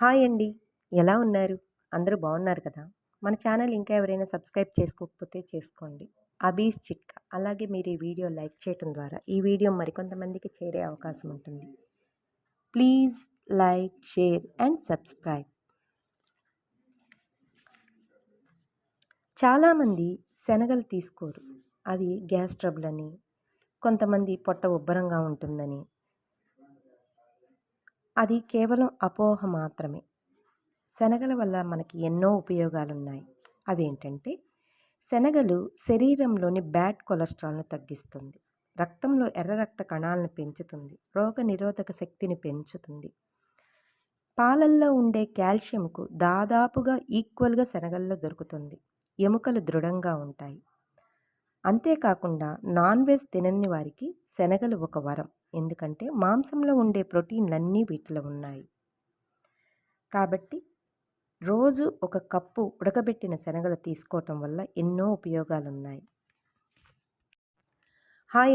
Hi అండి. ఎలా ఉన్నారు? అందరూ బాగున్నారు కదా? మన ఛానల్ ఇంకా ఎవరైనా సబ్స్క్రైబ్ చేసుకోకపోతే చేసుకోండి. అబీస్ చిట్కా. అలాగే మీరు ఈ వీడియో లైక్ చేయడం ద్వారా ఈ వీడియో మరికొంతమందికి చేరే అవకాశం ఉంటుంది. Please like share and subscribe. చాలామంది శనగలు తీసుకోరు. అవి గ్యాస్ ట్రబుల్ అని కొంతమంది పొట్ట ఉబ్బరంగా ఉంటుందని అది కేవలం అపోహ మాత్రమే. శనగల వల్ల మనకి ఎన్నో ఉపయోగాలు ఉన్నాయి అవేంటంటే శనగలు శరీరంలోని బ్యాడ్ కొలెస్ట్రాల్ను తగ్గిస్తుంది. రక్తంలో ఎర్ర రక్త కణాలను పెంచుతుంది. రోగ నిరోధక శక్తిని పెంచుతుంది. పాలల్లో ఉండే కాల్షియంకు దాదాపుగా ఈక్వల్గా శనగల్లో దొరుకుతుంది. ఎముకలు దృఢంగా ఉంటాయి. అంతేకాకుండా నాన్ వెజ్ తినని వారికి శనగలు ఒక వరం. ఎందుకంటే మాంసంలో ఉండే ప్రోటీన్లన్నీ వీటిలో ఉన్నాయి. కాబట్టి రోజు ఒక కప్పు ఉడకబెట్టిన శనగలు తీసుకోవటం వల్ల ఎన్నో ఉపయోగాలు ఉన్నాయి హాయ్